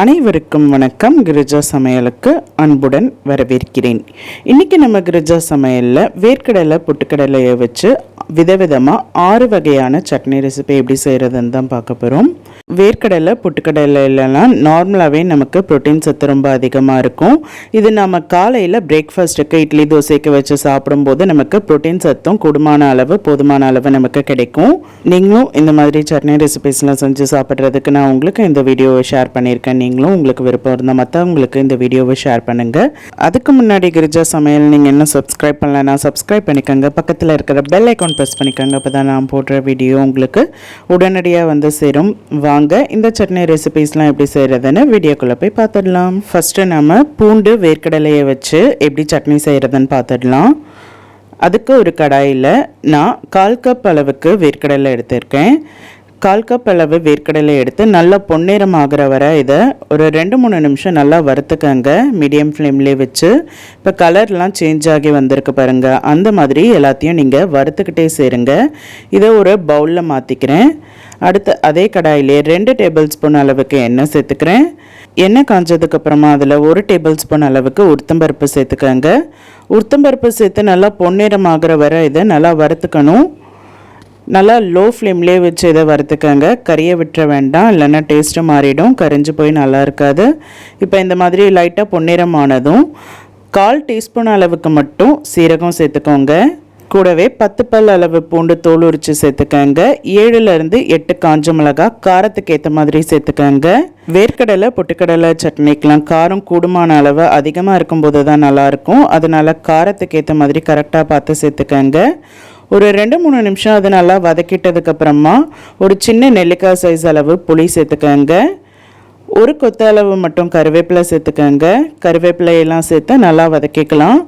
அனைவருக்கும் வணக்கம். கிரிஜா சமையலுக்கு அன்புடன் வரவேற்கிறேன். இன்றைக்கி நம்ம கிரிஜா சமையலில் வேர்க்கடலை பொட்டுக்கடலையை வச்சு விதவிதமாக ஆறு வகையான சட்னி ரெசிபி எப்படி செய்கிறதுன்னு தான் பார்க்க போகிறோம் வேர்க்கடலை புட்டுக்கடலைலாம் நார்மலாகவே நமக்கு ப்ரோட்டீன் சத்து ரொம்ப அதிகமாக இருக்கும். இது நம்ம காலையில் பிரேக்ஃபாஸ்ட்டுக்கு இட்லி தோசைக்கு வச்சு சாப்பிடும்போது நமக்கு ப்ரோட்டீன் சத்தும் கூடுமான அளவு போதுமான அளவு நமக்கு கிடைக்கும். நீங்களும் இந்த மாதிரி சட்னி ரெசிபிஸ்லாம் செஞ்சு சாப்பிட்றதுக்கு நான் உங்களுக்கு இந்த வீடியோவை ஷேர் பண்ணியிருக்கேன். நீங்களும் உங்களுக்கு விருப்பம் இருந்தால் மற்றவங்களுக்கு இந்த வீடியோவை ஷேர் பண்ணுங்கள் அதுக்கு முன்னாடி கிரிஜா சமையல் நீங்கள் என்ன சப்ஸ்கிரைப் பண்ணலன்னா சப்ஸ்கிரைப் பண்ணிக்கோங்க. பக்கத்தில் இருக்கிற பெல் ஐக்கான் ப்ரெஸ் பண்ணிக்கோங்க. அப்போ தான் நான் போடுற வீடியோ உங்களுக்கு உடனடியாக வந்து சேரும். வாங்க இந்த சட்னி ரெசிபீஸ்லாம் எப்படி செய்கிறதுன்னு வீடியோக்குள்ளே போய் பார்த்துடலாம் ஃபஸ்ட்டு நம்ம பூண்டு வேர்க்கடலையை வச்சு எப்படி சட்னி செய்கிறதுன்னு பார்த்துடலாம் அதுக்கு ஒரு கடாயில் நான் கால் கப் அளவுக்கு வேர்க்கடலை எடுத்திருக்கேன். கால் கப் அளவு வேர்க்கடலை எடுத்து நல்லா பொன்னிறம் ஆகிற வரை இதை ஒரு ரெண்டு மூணு நிமிஷம் நல்லா வறுத்துக்கங்க. மீடியம் ஃப்ளேம்லேயே வச்சு. இப்போ கலர்லாம் சேஞ்ச் ஆகி வந்திருக்கு பாருங்கள் அந்த மாதிரி எல்லாத்தையும் நீங்கள் வறுத்துக்கிட்டே சேருங்க. இதை ஒரு பவுலில் மாற்றிக்கிறேன் அடுத்து அதே கடாயிலே ரெண்டு டேபிள் ஸ்பூன் அளவுக்கு எண்ணெய் சேர்த்துக்கிறேன். எண்ணெய் காஞ்சதுக்கப்புறமா அதில் ஒரு டேபிள் ஸ்பூன் அளவுக்கு உளுத்தம்பருப்பு சேர்த்துக்கங்க. உளுத்தம்பருப்பு சேர்த்து நல்லா பொன்னிறம் ஆகிற வரை இதை நல்லா வறுத்துக்கணும். நல்லா லோ ஃப்ளேம்லேயே வச்சு இதை வறுத்துக்கங்க. கறியை விட்டுற வேண்டாம். இல்லைன்னா டேஸ்ட்டு மாறிடும். கரிஞ்சு போய் நல்லா இருக்காது. இப்போ இந்த மாதிரி லைட்டாக பொன்னிறமானதும் கால் டீஸ்பூன் அளவுக்கு மட்டும் சீரகம் சேர்த்துக்கோங்க. கூடவே பத்து பல் அளவு பூண்டு தோல் உரித்து சேர்த்துக்கங்க. ஏழுலேருந்து எட்டு காஞ்ச மிளகா காரத்துக்கு ஏற்ற மாதிரி சேர்த்துக்கங்க. வேர்க்கடலை பொட்டுக்கடலை சட்னிக்கெலாம் காரம் கூடுமான அளவு அதிகமாக இருக்கும்போது தான் நல்லாயிருக்கும் அதனால் காரத்துக்கு ஏற்ற மாதிரி கரெக்டாக பார்த்து சேர்த்துக்கங்க. ஒரு ரெண்டு மூணு நிமிஷம் அதை நல்லா வதக்கிட்டதுக்கப்புறமா ஒரு சின்ன நெல்லிக்காய் சைஸ் அளவு புளி சேர்த்துக்கோங்க. ஒரு கொத்த அளவு மட்டும் கருவேப்பிலை சேர்த்துக்கோங்க. கருவேப்பிலையெல்லாம் சேர்த்து நல்லா வதக்கிக்கலாம்.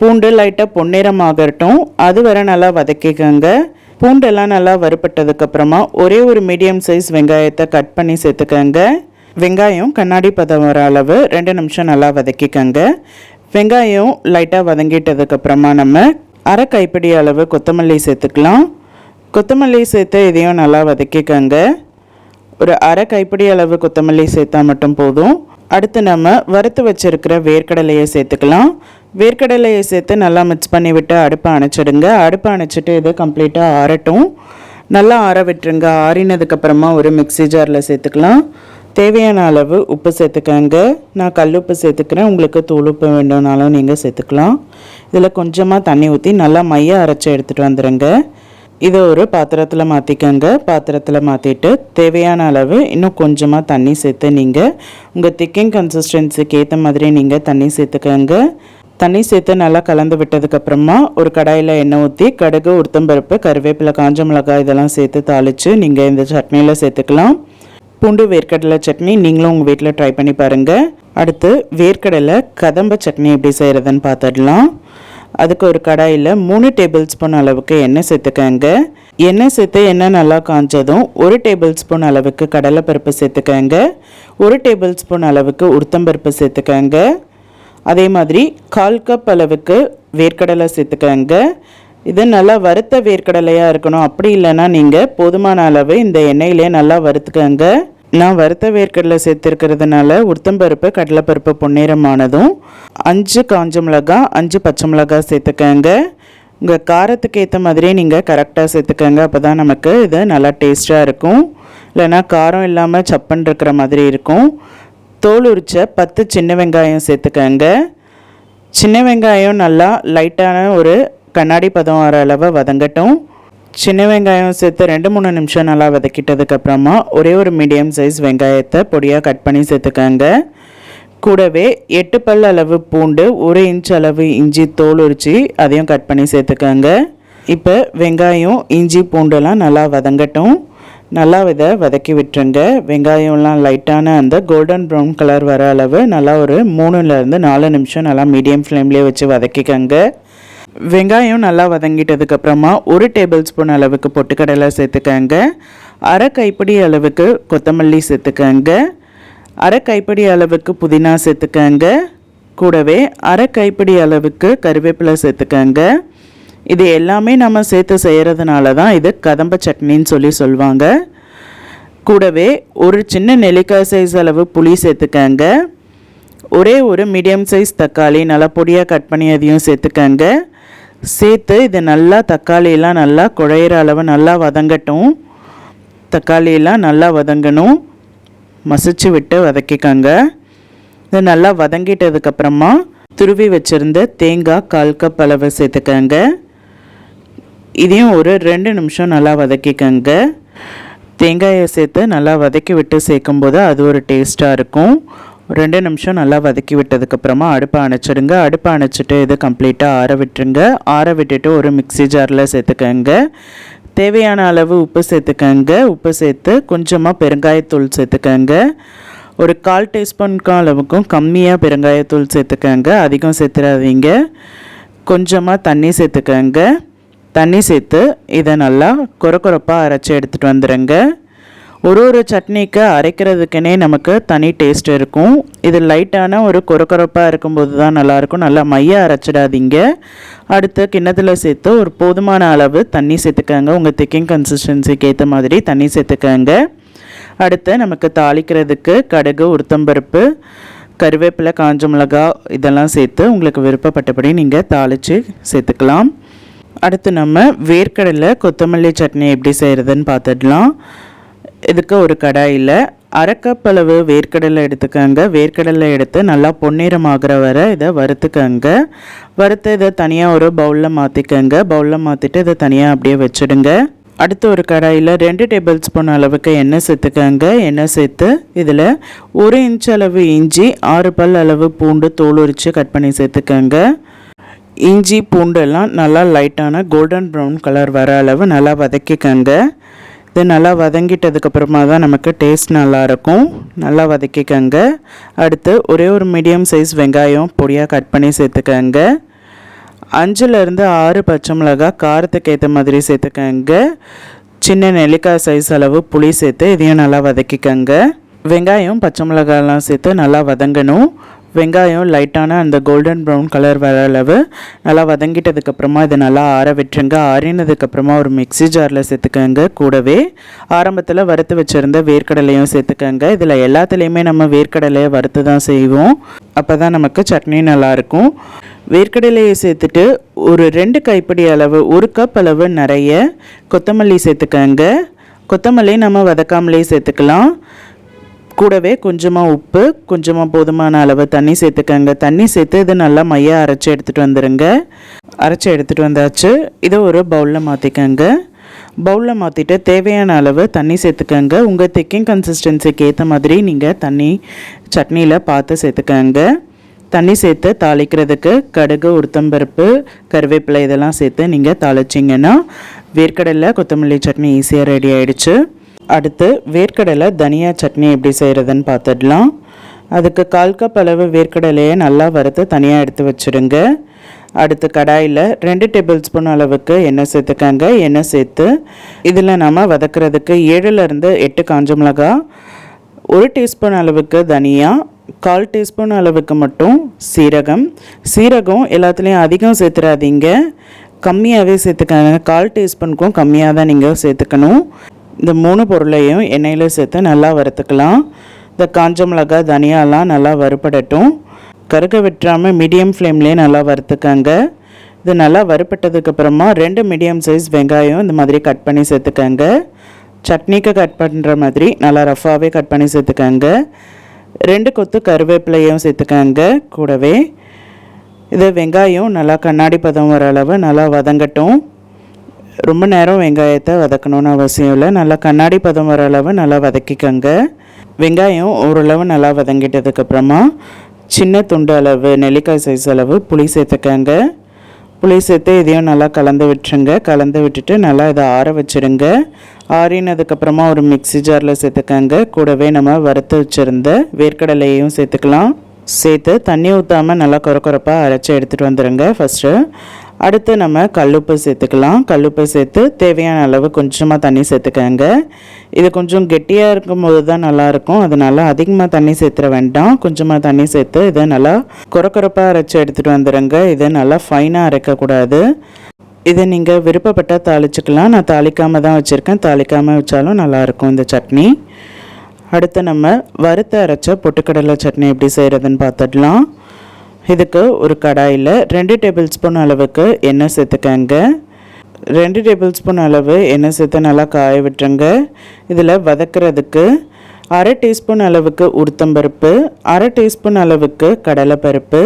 பூண்டு லைட்டாக பொன்னிறம் ஆகட்டும் அது வரை நல்லா வதக்கிக்கோங்க. பூண்டெல்லாம் நல்லா வறுப்பட்டதுக்கப்புறமா ஒரே ஒரு மீடியம் சைஸ் வெங்காயத்தை கட் பண்ணி சேர்த்துக்கோங்க. வெங்காயம் கண்ணாடி பதம் வர அளவு ரெண்டு நிமிஷம் நல்லா வதக்கிக்கோங்க. வெங்காயம் லைட்டாக வதங்கிட்டதுக்கப்புறமா நம்ம அரை கைப்பிடி அளவு கொத்தமல்லி சேர்த்துக்கலாம். கொத்தமல்லி சேர்த்து இதையும் நல்லா வதக்கிக்கங்க. ஒரு அரை கைப்பிடி அளவு கொத்தமல்லி சேர்த்தா மட்டும் போதும். அடுத்து நம்ம வறுத்து வச்சுருக்கிற வேர்க்கடலையை சேர்த்துக்கலாம். வேர்க்கடலையை சேர்த்து நல்லா மிக்ஸ் பண்ணி விட்டு அடுப்பை அணைச்சிடுங்க. அடுப்பை அணைச்சிட்டு இது கம்ப்ளீட்டாக ஆறட்டும். நல்லா ஆற விட்டுருங்க. ஆறினதுக்கப்புறமா ஒரு மிக்ஸி ஜாரில் சேர்த்துக்கலாம். தேவையான அளவு உப்பு சேர்த்துக்கங்க. நான் கல் உப்பு சேர்த்துக்கிறேன். உங்களுக்கு தூள் உப்பு வேண்டும்னாலும் நீங்கள் சேர்த்துக்கலாம். இதில் கொஞ்சமாக தண்ணி ஊற்றி நல்லா மைய அரைச்சி எடுத்துகிட்டு வந்துடுங்க இதை ஒரு பாத்திரத்தில் மாற்றிக்கோங்க பாத்திரத்தில் மாற்றிட்டு தேவையான அளவு இன்னும் கொஞ்சமாக தண்ணி சேர்த்து நீங்கள் உங்கள் திக்கிங் கன்சிஸ்டன்சிக்கு ஏற்ற மாதிரி நீங்கள் தண்ணி சேர்த்துக்கோங்க. தண்ணி சேர்த்து நல்லா கலந்து விட்டதுக்கப்புறமா ஒரு கடாயில் எண்ணெய் ஊற்றி கடுகு உளுத்தம்பருப்பு கருவேப்பிலை காஞ்ச மிளகாய் இதெல்லாம் சேர்த்து தாளித்து நீங்கள் இந்த சட்னியில் சேர்த்துக்கலாம். பூண்டு வேர்க்கடலை சட்னி நீங்களும் உங்கள் வீட்டில் ட்ரை பண்ணி பாருங்கள் அடுத்து வேர்க்கடலை கதம்ப சட்னி எப்படி செய்கிறதுன்னு பார்த்துடலாம் அதுக்கு ஒரு கடாயில் மூணு டேபிள் ஸ்பூன் அளவுக்கு எண்ணெய் சேர்த்துக்கங்க. எண்ணெய் சேர்த்து எண்ணெய் நல்லா காஞ்சதும் ஒரு டேபிள் ஸ்பூன் அளவுக்கு கடலைப்பருப்பு சேர்த்துக்கங்க. ஒரு டேபிள் ஸ்பூன் அளவுக்கு உளுத்தம்பருப்பு சேர்த்துக்கங்க. அதே மாதிரி கால் கப் அளவுக்கு வேர்க்கடலை சேர்த்துக்கங்க. இது நல்லா வறுத்த வேர்க்கடலையாக இருக்கணும். அப்படி இல்லைன்னா நீங்கள் போதுமான அளவு இந்த எண்ணெயிலே நல்லா வறுத்துக்கங்க. நான் வறுத்த வேர்க்கடலை சேர்த்துருக்கிறதுனால உளுத்தம்பருப்பு கடலைப்பருப்பு பொன்னிறமானதும் அஞ்சு காஞ்ச மிளகா அஞ்சு பச்சை மிளகா சேர்த்துக்கங்க. உங்கள் காரத்துக்கு ஏற்ற மாதிரியே நீங்கள் கரெக்டாக சேர்த்துக்கங்க. அப்போ தான் நமக்கு இது நல்லா டேஸ்ட்டாக இருக்கும். இல்லைன்னா காரம் இல்லாமல் சப்பன் இருக்கிற மாதிரி இருக்கும். தோல் உரிச்ச பத்து சின்ன வெங்காயம் சேர்த்துக்கங்க. சின்ன வெங்காயம் நல்லா லைட்டான ஒரு கண்ணாடி பதம் வர அளவை வதங்கட்டும். சின்ன வெங்காயம் சேர்த்து ரெண்டு மூணு நிமிஷம் நல்லா வதக்கிட்டதுக்கப்புறமா ஒரே ஒரு மீடியம் சைஸ் வெங்காயத்தை பொடியாக கட் பண்ணி சேர்த்துக்கங்க. கூடவே எட்டு பல் அளவு பூண்டு ஒரு இன்ச் அளவு இஞ்சி தோல் உரிச்சு அதையும் கட் பண்ணி சேர்த்துக்கங்க. இப்போ வெங்காயம் இஞ்சி பூண்டெல்லாம் நல்லா வதங்கட்டும். நல்லா இதை வதக்கி விட்டுருங்க. வெங்காயம்லாம் லைட்டான அந்த கோல்டன் ப்ரௌன் கலர் வர அளவு நல்லா ஒரு மூணுலேருந்து நாலு நிமிஷம் நல்லா மீடியம் ஃப்ளேம்லேயே வச்சு வதக்கிக்கங்க. வெங்காயம் நல்லா வதங்கிட்டதுக்கப்புறமா ஒரு டேபிள் ஸ்பூன் அளவுக்கு பொட்டுக்கடலை சேர்த்துக்கங்க. அரை கைப்பிடி அளவுக்கு கொத்தமல்லி சேர்த்துக்கங்க. அரை கைப்பிடி அளவுக்கு புதினா சேர்த்துக்கங்க. கூடவே அரை கைப்பிடி அளவுக்கு கருவேப்பிலை சேர்த்துக்கங்க. இது எல்லாமே நம்ம சேர்த்து செய்கிறதுனால தான் இது கதம்ப சட்னின்னு சொல்லி சொல்லுவாங்க கூடவே ஒரு சின்ன நெல்லிக்காய் சைஸ் அளவு புளி சேர்த்துக்கங்க. ஒரே ஒரு மீடியம் சைஸ் தக்காளி நல்லா பொடியாக கட் பண்ணி அதையும் சேர்த்துக்கங்க. சேர்த்து இது நல்லா தக்காளியெல்லாம் நல்லா குழையிற அளவு நல்லா வதங்கட்டும். தக்காளியெல்லாம் நல்லா வதங்கணும். மசிச்சு விட்டு வதக்கிக்கோங்க. இது நல்லா வதங்கிட்டதுக்கப்புறமா துருவி வச்சுருந்த தேங்காய் கால் கப் அளவு சேர்த்துக்கங்க. இதையும் ஒரு ரெண்டு நிமிஷம் நல்லா வதக்கிக்கோங்க. தேங்காயை சேர்த்து நல்லா வதக்கி விட்டு சேர்க்கும்போது அது ஒரு டேஸ்ட்டாக இருக்கும். ரெண்டு நிமிஷம் நல்லா வதக்கி விட்டதுக்கப்புறமா அடுப்பை அணைச்சிடுங்க. அடுப்பை அணைச்சிட்டு இது கம்ப்ளீட்டாக ஆற விட்டுருங்க. ஆற விட்டுட்டு ஒரு மிக்ஸி ஜாரில் சேர்த்துக்கங்க. தேவையான அளவு உப்பு சேர்த்துக்கங்க. உப்பு சேர்த்து கொஞ்சமாக பெருங்காயத்தூள் சேர்த்துக்கங்க. ஒரு கால் டீஸ்பூனுக்கு அளவுக்கும் கம்மியாக பெருங்காயத்தூள் சேர்த்துக்கங்க. அதிகம் சேர்த்துடாதீங்க கொஞ்சமாக தண்ணி சேர்த்துக்கங்க. தண்ணி சேர்த்து இதை நல்லா கொர கொரப்பாக அரைச்சி எடுத்துகிட்டு வந்துடுங்க. ஒரு ஒரு சட்னிக்கு அரைக்கிறதுக்குனே நமக்கு தனி டேஸ்ட் இருக்கும். இது லைட்டான ஒரு கொரக்கொரப்பாக இருக்கும்போது தான் நல்லாயிருக்கும். நல்லா மைய அரைச்சிடாதீங்க. அடுத்து கிண்ணத்தில் சேர்த்து ஒரு போதுமான அளவு தண்ணி சேர்த்துக்கங்க. உங்கள் திக்கிங் கன்சிஸ்டன்சிக்கு ஏற்ற மாதிரி தண்ணி சேர்த்துக்கங்க. அடுத்து நமக்கு தாளிக்கிறதுக்கு கடுகு உளுத்தம்பருப்பு கருவேப்பிலை காஞ்ச மிளகா இதெல்லாம் சேர்த்து உங்களுக்கு விருப்பப்பட்டபடி நீங்கள் தாளித்து சேர்த்துக்கலாம். அடுத்து நம்ம வேர்க்கடலை கொத்தமல்லி சட்னி எப்படி செய்கிறதுன்னு பார்த்துடலாம். இதுக்கு ஒரு கடாயில் அரை அளவு வேர்க்கடலை எடுத்துக்கோங்க. வேர்க்கடலை எடுத்து நல்லா பொன்னிறம் ஆகிற வரை இதை வறுத்துக்கோங்க. வறுத்து இதை தனியாக ஒரு பவுலில் மாற்றிக்கோங்க பவுலில் மாற்றிட்டு இதை தனியாக அப்படியே வச்சுடுங்க. அடுத்து ஒரு கடாயில் ரெண்டு டேபிள் ஸ்பூன் அளவுக்கு எண்ணெய் சேர்த்துக்கோங்க. எண்ணெய் சேர்த்து இதில் ஒரு இன்ச் அளவு இஞ்சி ஆறு பல் அளவு பூண்டு தோல் உரித்து கட் பண்ணி சேர்த்துக்கோங்க. இஞ்சி பூண்டெல்லாம் நல்லா லைட்டான கோல்டன் ப்ரௌன் கலர் வர அளவு நல்லா வதக்கிக்கோங்க. இது நல்லா வதங்கிட்டதுக்கப்புறமா தான் நமக்கு டேஸ்ட் நல்லாயிருக்கும் நல்லா வதக்கிக்கோங்க. அடுத்து ஒரே ஒரு மீடியம் சைஸ் வெங்காயம் பொடியாக கட் பண்ணி சேர்த்துக்கோங்க. அஞ்சுலேருந்து ஆறு பச்சை மிளகா காரத்துக்கு ஏற்ற மாதிரி சேர்த்துக்கோங்க. சின்ன நெல்லிக்காய் சைஸ் அளவு புளி சேர்த்து இதையும் நல்லா வதக்கிக்கோங்க. வெங்காயம் பச்சை மிளகாலாம் சேர்த்து நல்லா வதங்கணும். வெங்காயம் லைட்டான அந்த கோல்டன் ப்ரௌன் கலர் வர அளவு நல்லா வதங்கிட்டதுக்கப்புறமா இதை நல்லா ஆற விட்டுருங்க ஆறினதுக்கப்புறமா ஒரு மிக்சி ஜாரில் சேர்த்துக்கோங்க. கூடவே ஆரம்பத்தில் வறுத்து வச்சுருந்த வேர்க்கடலையும் சேர்த்துக்கோங்க. இதில் எல்லாத்துலேயுமே நம்ம வேர்க்கடலையை வறுத்து தான் செய்வோம். அப்போ தான் நமக்கு சட்னி நல்லாயிருக்கும் வேர்க்கடலையை சேர்த்துட்டு ஒரு ரெண்டு கைப்பிடி அளவு ஒரு கப் அளவு நிறைய கொத்தமல்லி சேர்த்துக்கோங்க. கொத்தமல்லி நம்ம வதக்காமலே சேர்த்துக்கலாம். கூடவே கொஞ்சமாக உப்பு கொஞ்சமாக போதுமான அளவு தண்ணி சேர்த்துக்கங்க. தண்ணி சேர்த்து இது நல்லா மையாக அரைச்சி எடுத்துகிட்டு வந்துடுங்க அரைச்சி எடுத்துகிட்டு வந்தாச்சு. இதை ஒரு பவுலில் மாற்றிக்கங்க பவுலில் மாற்றிட்டு தேவையான அளவு தண்ணி சேர்த்துக்கங்க. உங்கள் திக்கிங் கன்சிஸ்டன்சிக்கு ஏற்ற மாதிரி நீங்கள் தண்ணி சட்னியில் பார்த்து சேர்த்துக்கங்க. தண்ணி சேர்த்து தாளிக்கிறதுக்கு கடுகு உளுத்தம்பருப்பு கருவேப்பிலை இதெல்லாம் சேர்த்து நீங்கள் தாளிச்சிங்கன்னா வேர்க்கடலை கொத்தமல்லி சட்னி ஈஸியாக ரெடி ஆகிடுச்சு அடுத்து வேர்க்கடலை தனியா சட்னி எப்படி செய்கிறதுன்னு பார்த்துடலாம். அதுக்கு கால் கப் அளவு வேர்க்கடலையை நல்லா வறுத்து தனியாக எடுத்து வச்சுடுங்க அடுத்து கடாயில் ரெண்டு டேபிள் ஸ்பூன் அளவுக்கு எண்ணெய் சேர்த்துக்கங்க. எண்ணெய் சேர்த்து இதில் நம்ம வதக்கிறதுக்கு ஏழுலேருந்து எட்டு காஞ்ச மிளகா ஒரு டீஸ்பூன் அளவுக்கு தனியா கால் டீஸ்பூன் அளவுக்கு மட்டும் சீரகம். சீரகம் எல்லாத்துலேயும் அதிகம் சேர்த்துடாதீங்க கம்மியாகவே சேர்த்துக்கங்க. கால் டீஸ்பூனுக்கும் கம்மியாக தான் நீங்கள் சேர்த்துக்கணும். இந்த மூணு பொருளையும் எண்ணெயில் சேர்த்து நல்லா வறுத்துக்கலாம். இந்த காஞ்ச மிளகாய் தனியாலாம் நல்லா வறுப்படட்டும் கருக விட்டுறாமல் மீடியம் ஃப்ளேம்லேயே நல்லா வறுத்துக்கங்க. இது நல்லா வறுப்பட்டதுக்கப்புறமா ரெண்டு மீடியம் சைஸ் வெங்காயம் இந்த மாதிரி கட் பண்ணி சேர்த்துக்கங்க. சட்னிக்கு கட் பண்ணுற மாதிரி நல்லா ரஃபாகவே கட் பண்ணி சேர்த்துக்கங்க. ரெண்டு கொத்து கருவேப்பிலையும் சேர்த்துக்கங்க கூடவே. இது வெங்காயம் நல்லா கண்ணாடி பதம் வர அளவு நல்லா வதங்கட்டும். ரொம்ப நேரம் வெங்காயத்தை வதக்கணும்னு அவசியம் இல்லை. நல்லா கண்ணாடி பதம் வர அளவு நல்லா வதக்கிக்கோங்க. வெங்காயம் ஓரளவு நல்லா வதங்கிட்டதுக்கப்புறமா சின்ன துண்டு அளவு நெல்லிக்காய் சைஸ் அளவு புளி சேர்த்துக்கங்க. புளி சேர்த்து இதையும் நல்லா கலந்து விட்டுருங்க. கலந்து விட்டுட்டு நல்லா இதை ஆற வச்சுருங்க. ஆறினதுக்கப்புறமா ஒரு மிக்சி ஜாரில் சேர்த்துக்கங்க. கூடவே நம்ம வறுத்து வச்சுருந்த வேர்க்கடலையும் சேர்த்துக்கலாம். சேர்த்து தண்ணி ஊற்றாமல் நல்லா குறை குறைப்பாக அரைச்சி எடுத்துகிட்டு வந்துடுங்க ஃபஸ்ட்டு அடுத்து நம்ம கல்லுப்பு சேர்த்துக்கலாம். கல்லுப்பு சேர்த்து தேவையான அளவு கொஞ்சமாக தண்ணி சேர்த்துக்கங்க. இது கொஞ்சம் கெட்டியாக இருக்கும்போது தான் நல்லாயிருக்கும் அதனால் அதிகமாக தண்ணி சேர்த்துற வேண்டாம். கொஞ்சமாக தண்ணி சேர்த்து இதை நல்லா குறக்குறப்பாக அரைச்சி எடுத்துகிட்டு வந்துடுங்க இதை நல்லா ஃபைனாக அரைக்கக்கூடாது. இதை நீங்கள் விருப்பப்பட்டால் தாளிச்சுக்கலாம். நான் தாளிக்காமல் தான் வச்சுருக்கேன். தாளிக்காமல் வச்சாலும் நல்லாயிருக்கும் இந்த சட்னி. அடுத்து நம்ம வறுத்த அரைச்ச பொட்டுக்கடலை சட்னி எப்படி செய்கிறதுன்னு பார்த்துடலாம். இதுக்கு ஒரு கடாயில் ரெண்டு டேபிள் ஸ்பூன் அளவுக்கு எண்ணெய் சேர்த்துக்கங்க. ரெண்டு டேபிள் ஸ்பூன் அளவு எண்ணெய் சேர்த்து நல்லா காய விட்டுருங்க. இதில் வதக்கிறதுக்கு அரை டீஸ்பூன் அளவுக்கு உளுத்தம்பருப்பு அரை டீஸ்பூன் அளவுக்கு கடலைப்பருப்பு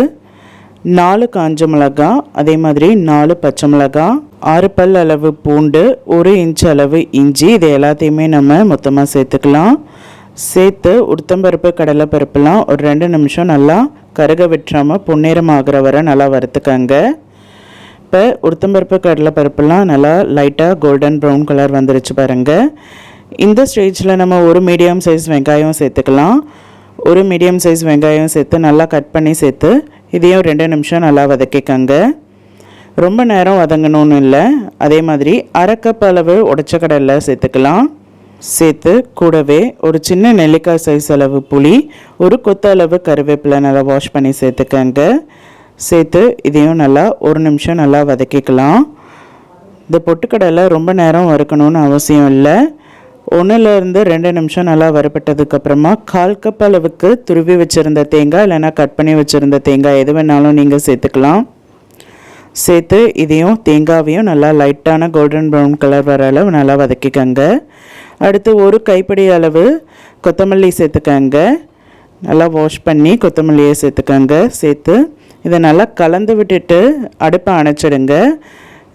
நாலு காஞ்ச மிளகா அதே மாதிரி நாலு பச்சை மிளகா ஆறு பல் அளவு பூண்டு ஒரு இன்ச் அளவு இஞ்சி இது எல்லாத்தையுமே நம்ம மொத்தமாக சேர்த்துக்கலாம். சேர்த்து உளுத்தம்பருப்பு கடலைப்பருப்புலாம் ஒரு ரெண்டு நிமிஷம் நல்லா கருக விட்டுறாமல் பொன்னிறம் ஆகிற வரை நல்லா வறுத்துக்கங்க. இப்போ உளுத்தம்பருப்பு கடலைப்பருப்புலாம் நல்லா லைட்டாக கோல்டன் ப்ரௌன் கலர் வந்துருச்சு பாருங்கள் இந்த ஸ்டேஜில் நம்ம ஒரு மீடியம் சைஸ் வெங்காயம் சேர்த்துக்கலாம். ஒரு மீடியம் சைஸ் வெங்காயம் சேர்த்து நல்லா கட் பண்ணி சேர்த்து இதையும் ரெண்டு நிமிஷம் நல்லா வதக்கிக்கங்க. ரொம்ப நேரம் வதங்கணும்னு இல்லை. அதே மாதிரி அரை கப் அளவு உடச்ச கடலை சேர்த்துக்கலாம். சேர்த்து கூடவே ஒரு சின்ன நெல்லிக்காய் சைஸ் அளவு புளி ஒரு கொத்த அளவு கருவேப்பிலை நல்லா வாஷ் பண்ணி சேர்த்துக்கங்க. சேர்த்து இதையும் நல்லா ஒரு நிமிஷம் நல்லா வதக்கிக்கலாம். இந்த பொட்டுக்கடலை ரொம்ப நேரம் வறுக்கணும்னு அவசியம் இல்லை. ஒன்றுலேருந்து ரெண்டு நிமிஷம் நல்லா வறுப்பட்டதுக்கப்புறமா கால் கப் அளவுக்கு துருவி வச்சுருந்த தேங்காய் இல்லைன்னா கட் பண்ணி வச்சுருந்த தேங்காய் எது வேணாலும் நீங்கள் சேர்த்துக்கலாம். சேர்த்து இதையும் தேங்காவையும் நல்லா லைட்டான கோல்டன் ப்ரௌன் கலர் வர அளவு நல்லா வதக்கிக்கங்க. அடுத்து ஒரு கைப்பிடி அளவு கொத்தமல்லி சேர்த்துக்கங்க. நல்லா வாஷ் பண்ணி கொத்தமல்லியை சேர்த்துக்கங்க. சேர்த்து இதை நல்லா கலந்து விட்டுட்டு அடுப்பை அணைச்சிடுங்க.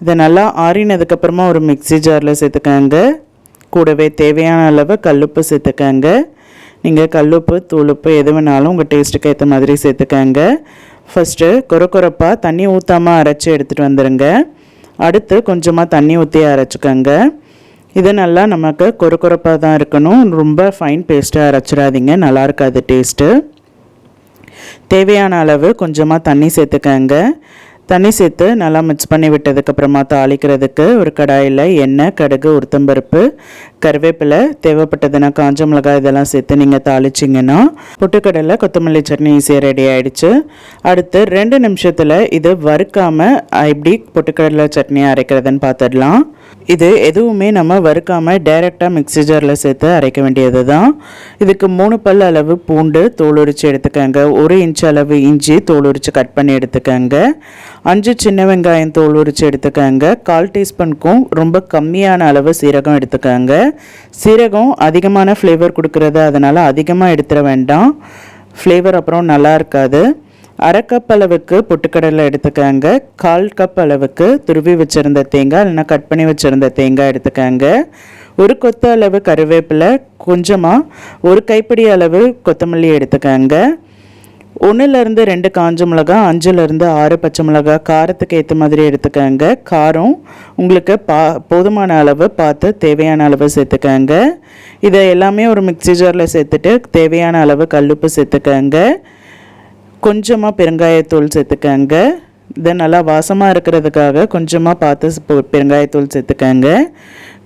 இதை நல்லா ஆறினதுக்கப்புறமா ஒரு மிக்சி ஜாரில் சேர்த்துக்கங்க. கூடவே தேவையான அளவு கல்லுப்பு சேர்த்துக்கங்க. நீங்கள் கல்லுப்பு தூளுப்பு எது வேணாலும் உங்கள் டேஸ்ட்டுக்கு ஏற்ற மாதிரி சேர்த்துக்கங்க. ஃபஸ்ட்டு கொர கொரப்பாக தண்ணி ஊற்றாமல் அரைச்சி எடுத்துகிட்டு வந்துடுங்க அடுத்து கொஞ்சமாக தண்ணி ஊற்றி அரைச்சிக்கோங்க. இது நல்லா நமக்கு கொர கொரப்பாக தான் இருக்கணும். ரொம்ப ஃபைன் பேஸ்ட்டாக அரைச்சிடாதீங்க. நல்லா இருக்காது டேஸ்ட்டு தேவையான அளவு கொஞ்சமாக தண்ணி சேர்த்துக்கங்க. தண்ணி சேர்த்து நல்லா மிக்ஸ் பண்ணி விட்டதுக்கப்புறமா தாளிக்கிறதுக்கு ஒரு கடாயில் எண்ணெய் கடுகு உளுத்தம்பருப்பு கருவேப்பிலை தேவைப்பட்டதுன்னா காஞ்ச மிளகாய் இதெல்லாம் சேர்த்து நீங்கள் தாளிச்சிங்கன்னா பொட்டுக்கடலை கொத்தமல்லி சட்னி ஈஸியாக ரெடி ஆகிடுச்சு அடுத்து ரெண்டு நிமிஷத்தில் இது வறுக்காமல் எப்படி பொட்டுக்கடலை சட்னி அரைக்கிறதுன்னு பார்த்துடலாம் இது எதுவுமே நம்ம வறுக்காமல் டைரெக்டாக மிக்சி ஜாரில் சேர்த்து அரைக்க வேண்டியது தான் இதுக்கு மூணு பல் அளவு பூண்டு தோல் உரித்து எடுத்துக்கோங்க. ஒரு இன்ச் அளவு இஞ்சி தோல் உரித்து கட் பண்ணி எடுத்துக்கோங்க. அஞ்சு சின்ன வெங்காயம் தோல் உரித்து எடுத்துக்கோங்க. கால் டீஸ்பூனுக்கும் ரொம்ப கம்மியான அளவு சீரகம் எடுத்துக்கோங்க. சீரகம் அதிகமான ஃப்ளேவர் கொடுக்குறது அதனால் அதிகமாக எடுத்துட வேண்டாம். ஃப்ளேவர் அப்புறம் நல்லா இருக்காது. அரை கப் அளவுக்கு பொட்டுக்கடலை எடுத்துக்கோங்க. கால் கப் அளவுக்கு துருவி வச்சுருந்த தேங்காய் இல்லைனா கட் பண்ணி வச்சுருந்த தேங்காய் எடுத்துக்கோங்க. ஒரு கொத்த அளவு கருவேப்பிலை கொஞ்சமாக ஒரு கைப்பிடி அளவு கொத்தமல்லி எடுத்துக்கோங்க. ஒன்றுலேருந்து ரெண்டு காஞ்ச மிளகா அஞ்சுலேருந்து ஆறு பச்சை மிளகா காரத்துக்கு ஏற்ற மாதிரி எடுத்துக்கோங்க. காரம் உங்களுக்கு பா போதுமான அளவு பார்த்து தேவையான அளவு சேர்த்துக்கோங்க. இதை எல்லாமே ஒரு மிக்சி ஜாரில் சேர்த்துட்டு தேவையான அளவு கல்லுப்பு சேர்த்துக்கோங்க. கொஞ்சமாக பெருங்காயத்தூள் சேர்த்துக்கங்க. இதை நல்லா வாசமாக இருக்கிறதுக்காக கொஞ்சமாக பார்த்து பெருங்காயத்தூள் சேர்த்துக்கங்க.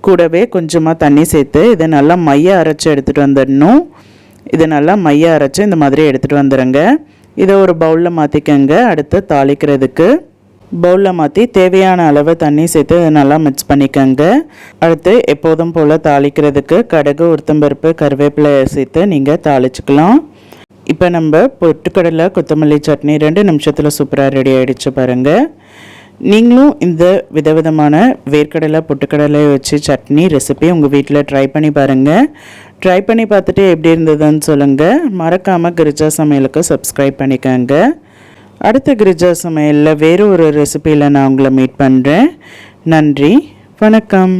கூடவே கொஞ்சமாக தண்ணி சேர்த்து இதை நல்லா மைய அரைச்சி எடுத்துகிட்டு வந்துடணும். இதை நல்லா மைய அரைச்சி இந்த மாதிரி எடுத்துகிட்டு வந்துடுங்க இதை ஒரு பவுலில் மாற்றிக்கங்க அடுத்து தாளிக்கிறதுக்கு பவுலில் மாற்றி தேவையான அளவு தண்ணி சேர்த்து இதை நல்லா மிக்ஸ் பண்ணிக்கோங்க. அடுத்து எப்போதும் போல் தாளிக்கிறதுக்கு கடுகு உளுத்தம்பருப்பு கருவேப்பிலை சேர்த்து நீங்கள் தாளிச்சுக்கலாம். இப்போ நம்ம பொட்டுக்கடலை கொத்தமல்லி சட்னி ரெண்டு நிமிஷத்தில் சூப்பராக ரெடி ஆகிடுச்சு பாருங்கள் நீங்களும் இந்த விதவிதமான வேர்க்கடலை பொட்டுக்கடலை வச்சு சட்னி ரெசிபி உங்கள் வீட்டில் ட்ரை பண்ணி பாருங்கள் ட்ரை பண்ணி பார்த்துட்டு எப்படி இருந்ததுன்னு சொல்லுங்கள் மறக்காமல் கிரிஜா சமையலுக்கு சப்ஸ்கிரைப் பண்ணிக்கோங்க. அடுத்த கிரிஜா சமையலில் வேறு ஒரு ரெசிபியில் நான் உங்களை மீட் பண்ணுறேன் நன்றி வணக்கம்.